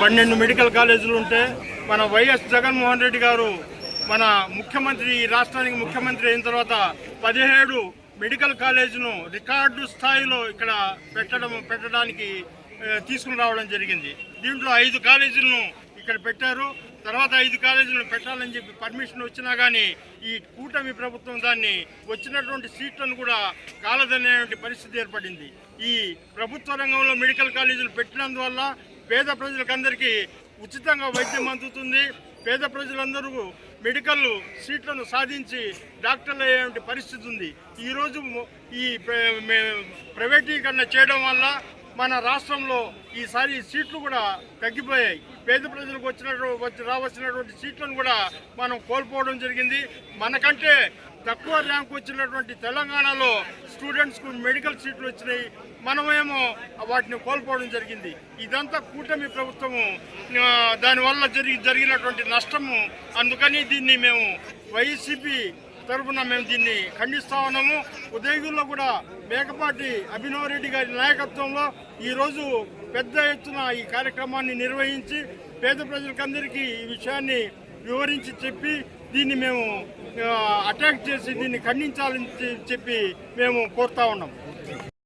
పన్నెండు మెడికల్ కాలేజీలు ఉంటే మన వైఎస్ జగన్మోహన్ రెడ్డి గారు మన ముఖ్యమంత్రి ఈ రాష్ట్రానికి ముఖ్యమంత్రి అయిన తర్వాత పదిహేడు మెడికల్ కాలేజీను రికార్డు స్థాయిలో ఇక్కడ పెట్టడం పెట్టడానికి తీసుకుని రావడం జరిగింది. దీంట్లో ఐదు కాలేజీలను ఇక్కడ పెట్టారు. తర్వాత ఐదు కాలేజీలను పెట్టాలని చెప్పి పర్మిషన్ వచ్చినా కానీ ఈ కూటమి ప్రభుత్వం దాన్ని వచ్చినటువంటి సీట్లను కూడా కాలదనేటువంటి పరిస్థితి ఏర్పడింది. ఈ ప్రభుత్వ రంగంలో మెడికల్ కాలేజీలు పెట్టినందువల్ల పేద ప్రజలకందరికీ ఉచితంగా వైద్యం అందుతుంది. పేద ప్రజలందరూ మెడికల్ సీట్లను సాధించి డాక్టర్లు అయ్యేటువంటి పరిస్థితి ఉంది. ఈరోజు ఈ ప్ర- ప్రైవేటీకరణ చేయడం వల్ల మన రాష్ట్రంలో ఈసారి సీట్లు కూడా తగ్గిపోయాయి. పేద ప్రజలకు వచ్చినట్టు వచ్చి రావాల్సినటువంటి సీట్లను కూడా మనం కోల్పోవడం జరిగింది. మనకంటే తక్కువ ర్యాంక్ వచ్చినటువంటి తెలంగాణలో స్టూడెంట్స్కు మెడికల్ సీట్లు వచ్చినాయి. మనమేమో వాటిని కోల్పోవడం జరిగింది. ఇదంతా కూటమి ప్రభుత్వము దానివల్ల జరిగి జరిగినటువంటి నష్టము. అందుకని దీన్ని మేము వైసీపీ తరఫున మేము దీన్ని ఖండిస్తా ఉన్నాము. ఉదయగిరిలో కూడా మేకపాటి అభినవ్ రెడ్డి గారి నాయకత్వంలో ఈరోజు పెద్ద ఎత్తున ఈ కార్యక్రమాన్ని నిర్వహించి పేద ప్రజలకందరికీ ఈ విషయాన్ని వివరించి చెప్పి దీన్ని మేము అటాక్ చేసి దీన్ని ఖండించాలని చెప్పి మేము కోరుతా ఉన్నాం.